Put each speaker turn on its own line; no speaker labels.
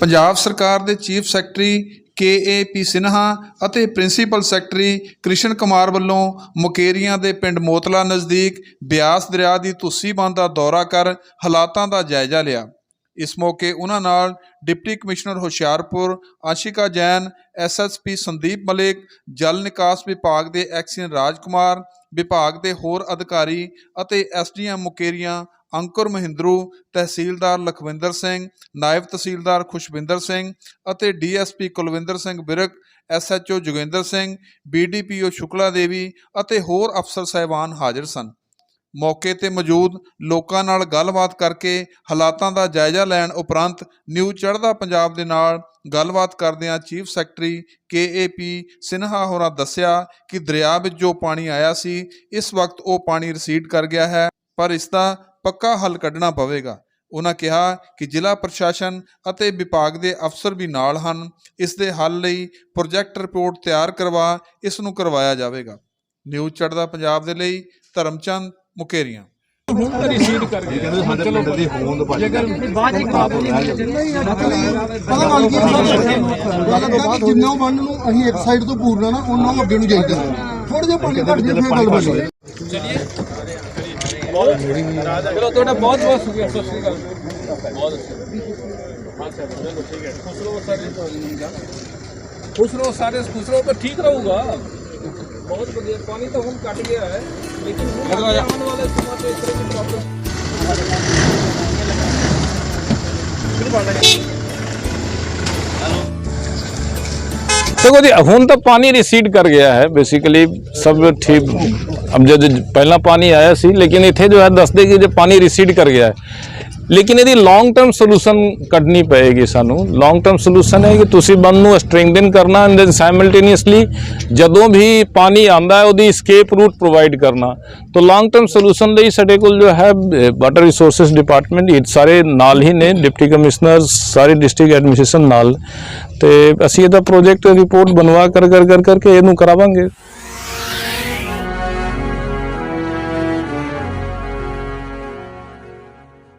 ਪੰਜਾਬ ਸਰਕਾਰ ਦੇ chief secretary K A P Sinha ਅਤੇ ਪ੍ਰਿੰਸੀਪਲ ਸੈਕਟਰੀ ਕ੍ਰਿਸ਼ਨ ਕੁਮਾਰ ਵੱਲੋਂ ਮੁਕੇਰੀਆਂ ਦੇ ਪਿੰਡ ਮੋਤਲਾ ਨਜ਼ਦੀਕ ਬਿਆਸ ਦਰਿਆ ਦੀ ਤੁਸੀ ਬੰਦ ਦਾ ਦੌਰਾ ਕਰ ਹਾਲਾਤਾਂ ਦਾ ਜਾਇਜ਼ਾ ਲਿਆ। ਇਸ ਮੌਕੇ ਉਹਨਾਂ ਨਾਲ deputy commissioner Hoshiarpur Ashika Jain SSP Sandeep Malik, ਜਲ ਨਿਕਾਸ ਵਿਭਾਗ ਦੇ ਐਕਸੀਅਨ ਰਾਜਕੁਮਾਰ, ਵਿਭਾਗ ਦੇ ਹੋਰ ਅਧਿਕਾਰੀ ਅਤੇ ਐਸਡੀਐਮ ਮੁਕੇਰੀਆਂ ਅੰਕੁਰ ਮਹਿੰਦਰੂ, ਤਹਿਸੀਲਦਾਰ ਲਖਵਿੰਦਰ ਸਿੰਘ, ਨਾਇਬ ਤਹਿਸੀਲਦਾਰ ਖੁਸ਼ਵਿੰਦਰ ਸਿੰਘ ਅਤੇ DSP Kulwinder Singh Birk, SHO Joginder Singh, BDPO Shukla Devi ਅਤੇ ਹੋਰ ਅਫਸਰ ਸਹਿਬਾਨ ਹਾਜ਼ਰ ਸਨ। ਮੌਕੇ ਤੇ ਮੌਜੂਦ ਲੋਕਾਂ ਨਾਲ ਗੱਲਬਾਤ ਕਰਕੇ ਹਾਲਾਤਾਂ ਦਾ ਜਾਇਜ਼ਾ ਲੈਣ ਉਪਰੰਤ ਨਿਊ ਚੜ੍ਹਦਾ ਪੰਜਾਬ ਦੇ ਨਾਲ ਗੱਲਬਾਤ ਕਰਦਿਆਂ ਚੀਫ ਸੈਕਟਰੀ ਕੇਏਪੀ ਸਿਨਹਾ ਹੋਰਾਂ ਦੱਸਿਆ ਕਿ ਦਰਿਆ ਵਿੱਚ ਜੋ ਪਾਣੀ ਆਇਆ ਸੀ, ਇਸ ਵਕਤ ਉਹ ਪਾਣੀ ਰਸੀਡ ਕਰ ਗਿਆ ਹੈ, ਪਰ ਇਸ ਦਾ ਪੱਕਾ ਹੱਲ ਕੱਢਣਾ ਪਵੇਗਾ। ਉਹਨਾਂ ਕਿਹਾ ਕਿ ਜ਼ਿਲ੍ਹਾ ਪ੍ਰਸ਼ਾਸਨ ਅਤੇ ਵਿਭਾਗ ਦੇ ਅਫਸਰ ਵੀ ਨਾਲ ਹਨ। ਇਸ ਦੇ ਹੱਲ ਲਈ ਪ੍ਰੋਜੈਕਟ ਰਿਪੋਰਟ ਤਿਆਰ ਕਰਵਾ ਇਸ ਨੂੰ ਕਰਵਾਇਆ ਜਾਵੇਗਾ। ਨਿਊਜ਼ ਚੜਦਾ ਪੰਜਾਬ ਦੇ ਲਈ ਧਰਮਚੰਦ ਮੁਕੇਰੀਆਂ।
ਰਿਸੀਵ ਕਰ ਗਏ
ਕਹਿੰਦੇ ਸਾਡੇ ਪਿੰਡ ਦੀ ਹੋਂਦ ਭਾਜੀ
ਪਤਾ ਗੱਲ ਕੀ ਗੱਲ ਜਿੰਨਾ ਬੰਨ ਨੂੰ ਅਸੀਂ ਇੱਕ ਸਾਈਡ ਤੋਂ ਪੂਰਨਾ ਨਾ ਉਹਨਾਂ ਨੂੰ ਅੱਗੇ ਨੂੰ ਜਾਈਦਾ ਥੋੜਾ ਜਿਹਾ ਪਾਣੀ ਘੱਟ ਜੇ ਫੇਰ ਗੱਲ ਬਣੀ
ਚਲੋ ਤੁਹਾਡਾ ਬਹੁਤ ਬਹੁਤ ਸ਼ੁਕਰੀਆ ਸਤਿ ਸ਼੍ਰੀ ਅਕਾਲ ਬਹੁਤ ਅੱਛਾ ਹਾਂ ਸਰ ਚਲੋ ਠੀਕ ਹੈ खुश रहो सारे खुश रहो सारे खुश रहो तो ठीक रहूगा बहुत बढ़िया पानी तो हम कट गया है लेकिन हम आगे आने वाले समय पे इस तरह की प्रॉब्लम
देखो जी हूँ तो पानी रिसीड कर गया है बेसिकली सब ठीक अब जब पहला पानी आया सी लेकिन इतने जो है दस दे कि जो पानी रिसीड कर गया है ਲੇਕਿਨ ਇਹਦੀ ਲੌਂਗ ਟਰਮ ਸੋਲੂਸ਼ਨ ਕੱਢਣੀ ਪਏਗੀ ਸਾਨੂੰ। ਲੌਂਗ ਟਰਮ ਸੋਲੂਸ਼ਨ ਹੈ ਕਿ ਤੁਸੀਂ ਬੰਦ ਨੂੰ ਸਟ੍ਰੈਂਥਨ ਕਰਨਾ ਐਂਡ ਦੈਨ ਸਾਈਮਲਟੇਨੀਅਸਲੀ ਜਦੋਂ ਵੀ ਪਾਣੀ ਆਂਦਾ ਹੈ ਉਹਦੀ ਸਕੇਪ ਰੂਟ ਪ੍ਰੋਵਾਈਡ ਕਰਨਾ। ਤਾਂ ਲੌਂਗ ਟਰਮ ਸੋਲੂਸ਼ਨ ਲਈ ਸਾਡੇ ਕੋਲ ਜੋ ਹੈ ਵਾਟਰ ਰਿਸੋਰਸਸ ਡਿਪਾਰਟਮੈਂਟ ਇਹ ਸਾਰੇ ਨਾਲ ਹੀ ਨੇ ਡਿਪਟੀ ਕਮਿਸ਼ਨਰ ਸਾਰੇ ਡਿਸਟ੍ਰਿਕਟ ਐਡਮਿਨਿਸਟ੍ਰੇਸ਼ਨ ਨਾਲ। ਤੇ ਅਸੀਂ ਇਹਦਾ ਪ੍ਰੋਜੈਕਟ ਰਿਪੋਰਟ ਬਣਵਾ ਕਰ ਕਰ ਕਰ ਕਰਕੇ ਇਹਨੂੰ ਕਰਾਵਾਂਗੇ।